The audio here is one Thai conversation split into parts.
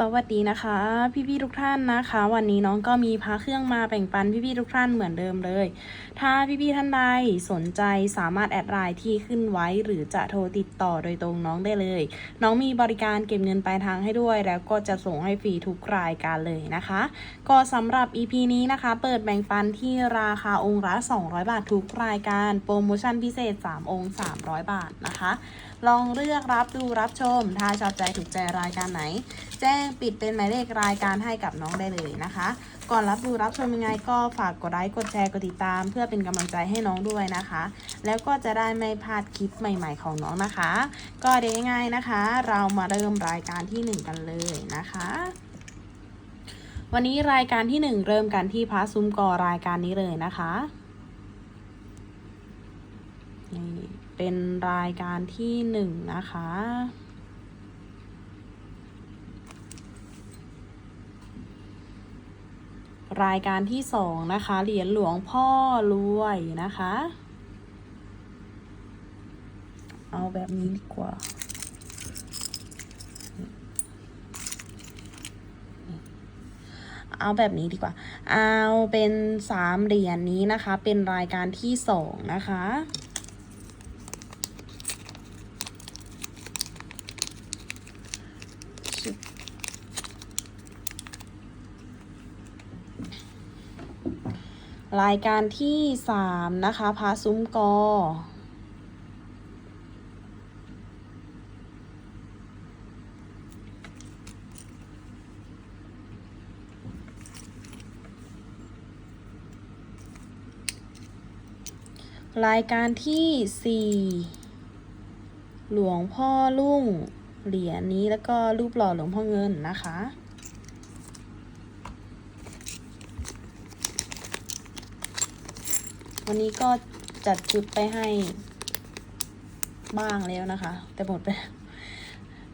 สวัสดีนะคะ พี่ๆทุกท่านนะคะ วันนี้น้องก็มีพาเครื่องมาแบ่งปันพี่ๆทุกท่านเหมือนเดิมเลย ถ้าพี่ๆท่านใดสนใจสามารถแอดไลน์ที่ขึ้นไว้หรือจะโทรติดต่อโดยตรงน้องได้เลย น้องมีบริการเก็บเงินปลายทางให้ด้วย แล้วก็จะส่งให้ฟรีทุกรายการเลยนะคะ ก็สำหรับ EP นี้นะคะ เปิดแบ่งปันที่ราคาองค์ละ 200 บาททุกรายการโปรโมชั่นพิเศษ 3 องค์ 300 บาทนะคะ ลองเลือกรับดูรับชม ถ้าชอบใจถูกใจรายการไหน แจ้งปิดเป็นหมายเลขรายการให้กับน้องได้เลยนะคะ ก่อนรับดูรับชมยังไงก็ฝากกดไลค์กดแชร์กดติดตาม เพื่อเป็นกำลังใจให้น้องด้วยนะคะ แล้วก็จะได้ไม่พลาดคลิปใหม่ ๆ ของน้องนะคะ ก็เดี๋ยวง่ายๆนะคะ เรามาเริ่มรายการที่หนึ่งกันเลยนะคะวันนี้รายการที่หนึ่งเริ่มกันที่พระซุ้มกอรายการนี้เลยนะคะนี่เป็นรายการที่หนึ่งนะคะ รายการที่สองนะคะ เหรียญหลวงพ่อรวยนะคะ เอาแบบนี้ดีกว่าเอาแบบนี้ดีกว่า เอาเป็นสามเหรียญนี้นะคะ เป็นรายการที่สองนะคะ รายการที่สามนะคะพาซุ้มกอ รายการที่สี่หลวงพ่อลุ่งเหรียญนี้แล้วก็รูปหล่อหลวงพ่อเงินนะคะ วันนี้ก็จัดชุดไปให้บ้างแล้วนะคะ แต่หมดไป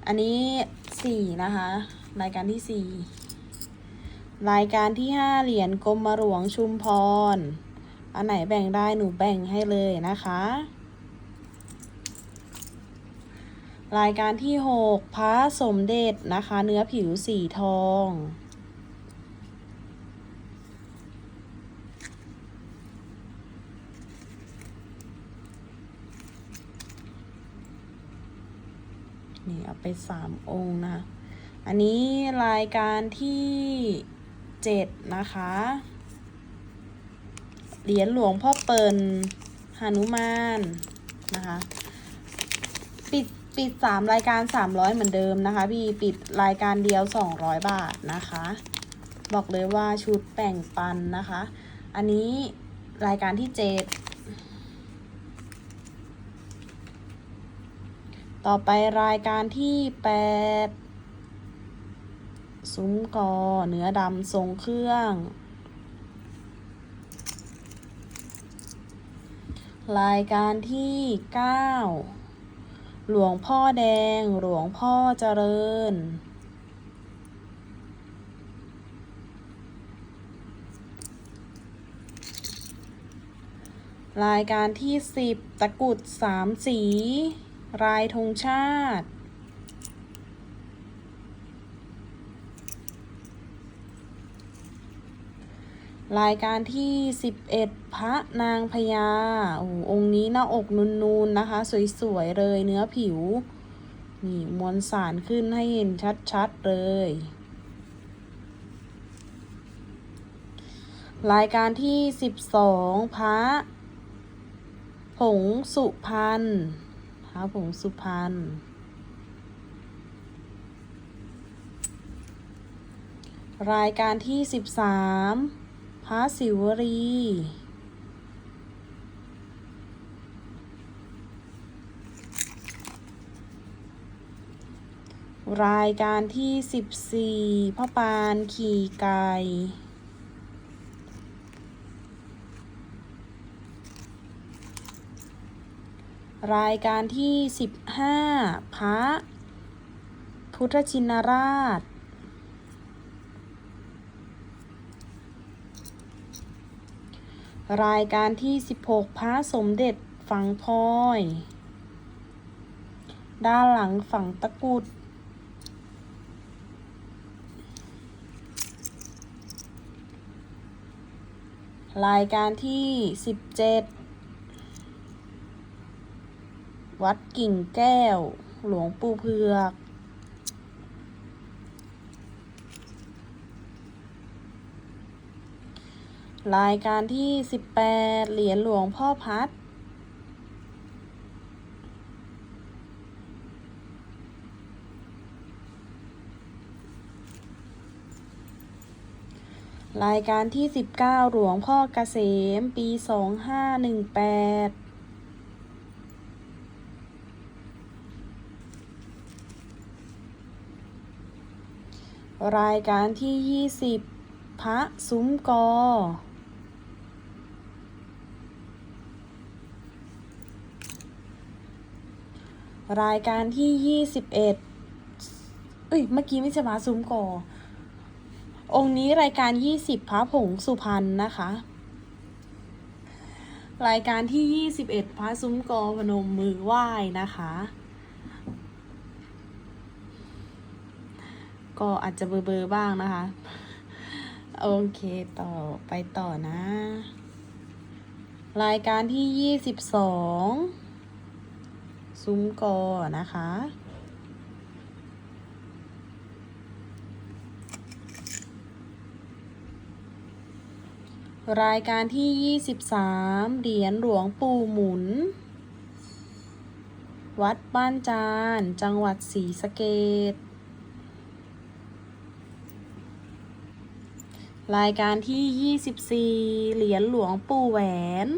อันนี้สี่นะคะ รายการที่สี่รายการที่ห้าเหรียญกรมหลวงชุมพร อันไหนแบ่งได้หนูแบ่งให้เลยนะคะ รายการที่หกพระสมเด็จนะคะ เนื้อผิวสีทอง นี่ เอาไปสามองค์นะอันนี้รายการที่เจ็ดนะคะ เหรียญหลวงพ่อเปิลหนุมานนะคะปิดปิดสามรายการสามร้อยเหมือนเดิมนะคะพี่ปิดรายการเดียวสองร้อยบาทนะคะ บอกเลยว่าชุดแบ่งปันนะคะ อันนี้รายการที่เจ็ด ต่อไปรายการที่แปดซุ้มกอเนื้อดำทรงเครื่อง รายการที่เก้าหลวงพ่อแดง หลวงพ่อเจริญ รายการที่สิบตะกุดสามสี รายธงชาติ รายการที่สิบเอ็ดพระนางพญาโอ้โหองค์นี้หน้าอกนูนๆนะคะ สวย ๆ เลยเนื้อผิว นี่มวลสารขึ้นให้เห็นชัด ๆ เลยรายการที่สิบสองพระ ผงสุพรรณ พระผงสุพรรณรายการที่สิบสามพระศิวรี รายการที่สิบสี่พระปานขี่ไก่ รายการที่ 15 พระ พุทธชินราช รายการที่ 16 พระสมเด็จฝังพลอย ด้านหลังฝังตะกุดรายการที่ 17 วัดกิ่งแก้ว หลวงปู่เผือก รายการที่สิบแปดเหรียญหลวงพ่อพัด รายการที่สิบเก้าหลวงพ่อเกษม ปีสองห้าหนึ่งแปด รายการที่ยี่สิบพระซุ้มกอ รายการที่ยี่สิบเอ็ดเอ้ย เมื่อกี้ไม่ใช่พระซุ้มกอ องค์นี้รายการยี่สิบพระผงสุพรรณนะคะ รายการที่ยี่สิบเอ็ดพระซุ้มกอพนมมือไหว้นะคะ ก็อาจจะเบอร์เบอร์บ้างนะคะ โอเคต่อไปต่อนะ รายการที่ยี่สิบสองซุ้มกอนะคะรายการที่ยี่สิบสามเหรียญหลวงปู่หมุน วัดบ้านจาน จังหวัดศรีสะเกด รายการที่ 24 เหรียญหลวงปู่แหวน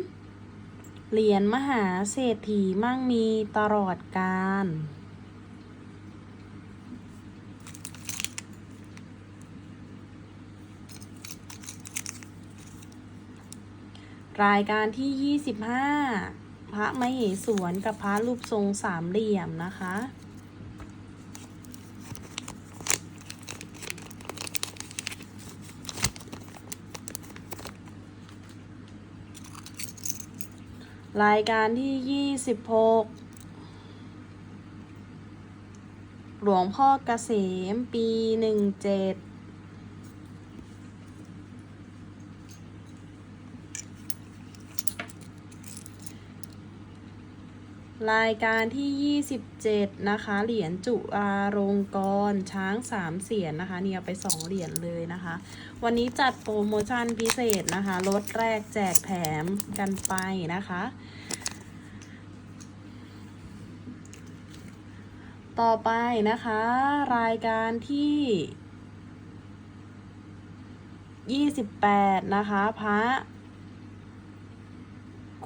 เหรียญมหาเศรษฐีมั่งมีตลอดกาลรายการที่ 25 พระมเหสวนกับพระรูปทรงสามเหลี่ยมนะคะ รายการที่ยี่สิบหกหลวงพ่อเกษมปีหนึ่งเจ็ด รายการที่ 27 นะคะ เหรียญจุอาลงกรณ์ช้างสามเสียนนะคะ เนี่ยไปสองเหรียญเลยนะคะ วันนี้จัดโปรโมชั่นพิเศษนะคะลดแรกแจกแถมกันไปนะคะ ต่อไปนะคะ รายการที่ 28 นะคะ พระ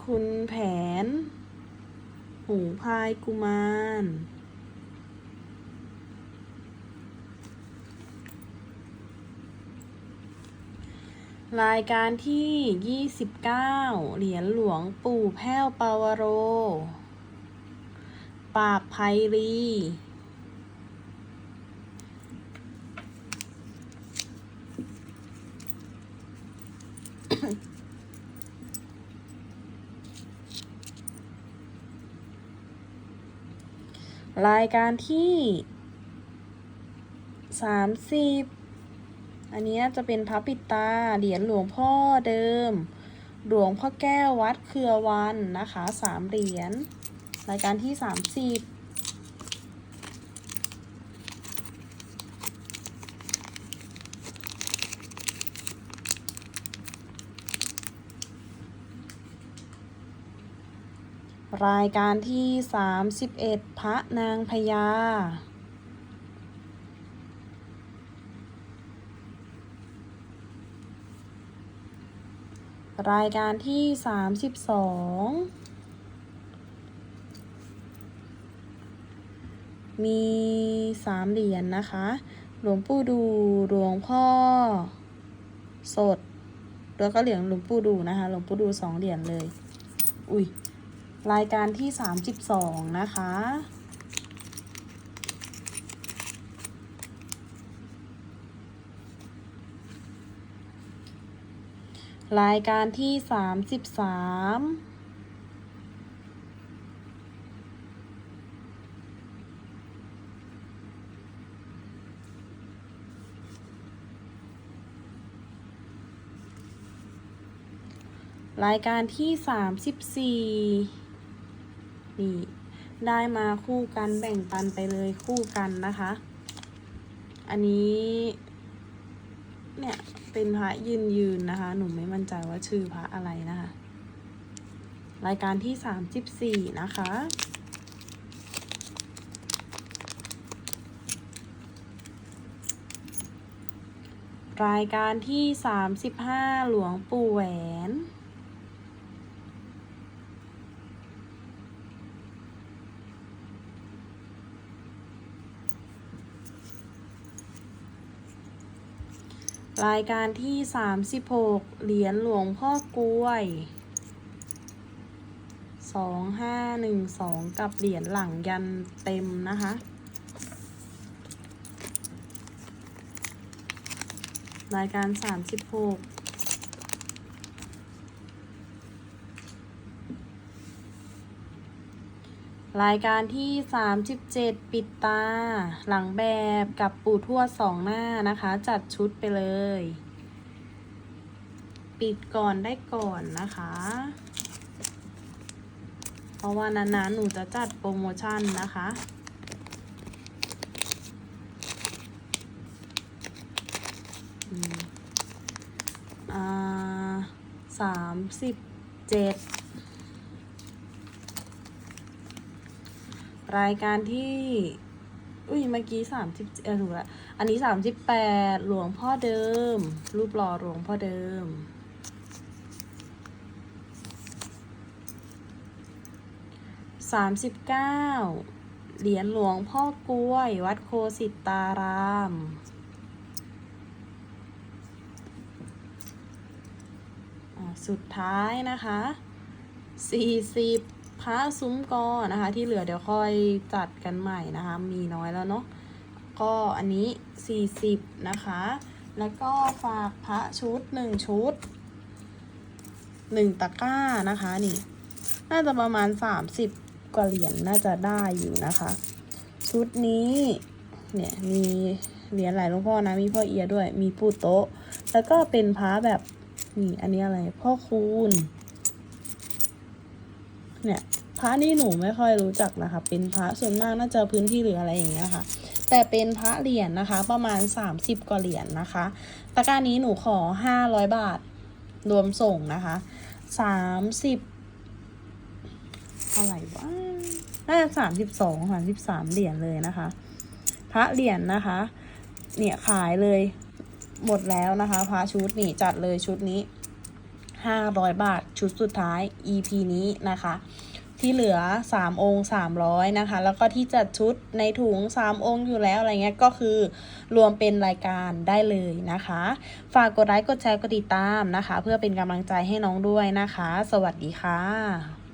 คุณแผน หงพายกุมาร รายการที่ 29 เหรียญหลวงปู่แพ้วปาวโรปากไพรี รายการที่ 30 อันนี้จะเป็นพระปิดตา เหรียญหลวงพ่อเดิม หลวงพ่อแก้ววัดเครือวันนะคะสามเหรียญ รายการที่ 30 รายการที่ 31 พระนางพญา รายการที่ 32 มีสามเหรียญนะคะ หลวงปู่ดู หลวงพ่อ สด แล้วก็เหรียญหลวงปู่ดูนะคะ หลวงปู่ดูสองเหรียญเลย อุ้ย รายการที่ 32 นะคะ รายการที่ 33รรายการที่สามสิบสี่ นี่ ได้มาคู่กันแบ่งปันไปเลยคู่กันนะคะ อันนี้ เนี่ยเป็นพระยืนยืนนะคะ หนูไม่มั่นใจว่าชื่อพระอะไรนะคะ รายการที่สามสิบสี่นะคะรายการที่สามสิบห้าหลวงปู่แหวน รายการที่ 36 เหรียญหลวงพ่อกล้วย 2512 กับเหรียญหลังยันเต็มนะคะ รายการ 36 รายการที่สามสิบเจ็ดปิดตา หลังแบบกับปู่ทวสองหน้านะคะ จัดชุดไปเลย ปิดก่อนได้ก่อนนะคะ เพราะว่านานๆหนูจะจัดโปรโมชั่นนะคะอ่าสามสิบเจ็ด รายการที่ อุ้ยเมื่อกี้สามสิบเออถูกละอันนี้สามสิบแปดหลวงพ่อเดิม รูปหล่อหลวงพ่อเดิม สามสิบเก้าเหรียญหลวงพ่อกล้วย วัดโคสิตตารามสุดท้ายนะคะสี่สิบ ค้าซุ้มกอนะคะ ที่เหลือเดี๋ยวค่อยจัดกันใหม่นะคะ มีน้อยแล้วเนาะก็อันนี้ 40 นะคะ แล้วก็ฝากพระชุด 1 ชุด 1 ตะกร้านะคะ นี่ น่าจะประมาณ 30 กว่าเหรียญนน่าจะได้อยู่นะคะ ชุดนี้เนี่ยมีเหรียญหลายหลวงพ่อนะ มีพ่อเอียด้วย มีปูโต๊ะ แล้วก็เป็นพระแบบนี่อันนี้อะไร พ่อคูณ เนี่ยพระนี่หนูไม่ค่อยรู้จักนะคะ เป็นพระส่วนมากน่าจะพื้นที่หรืออะไรอย่างเงี้ยค่ะ แต่เป็นพระเหรียญนะคะ ประมาณ 30กว่าเหรียญนะคะตะกร้านี้หนูขอ 500 บาทรวมส่งนะคะ30อะไรวะน่าจะสามสิบสองสามสิบสามเหรียญเลยนะคะ พระเหรียญนะคะ เนี่ยขายเลยหมดแล้วนะคะ พระชุดนี่จัดเลยชุดนี้ ห้าร้อยบาท ชุดสุดท้าย EP นี้นะคะ ที่เหลือสามองค์สามร้อยนะคะ แล้วก็ที่จัดชุดในถุงสามองค์อยู่แล้วอะไรเงี้ยก็คือรวมเป็นรายการได้เลยนะคะ ฝากกดไลค์กดแชร์กดติดตามนะคะ เพื่อเป็นกำลังใจให้น้องด้วยนะคะ สวัสดีค่ะ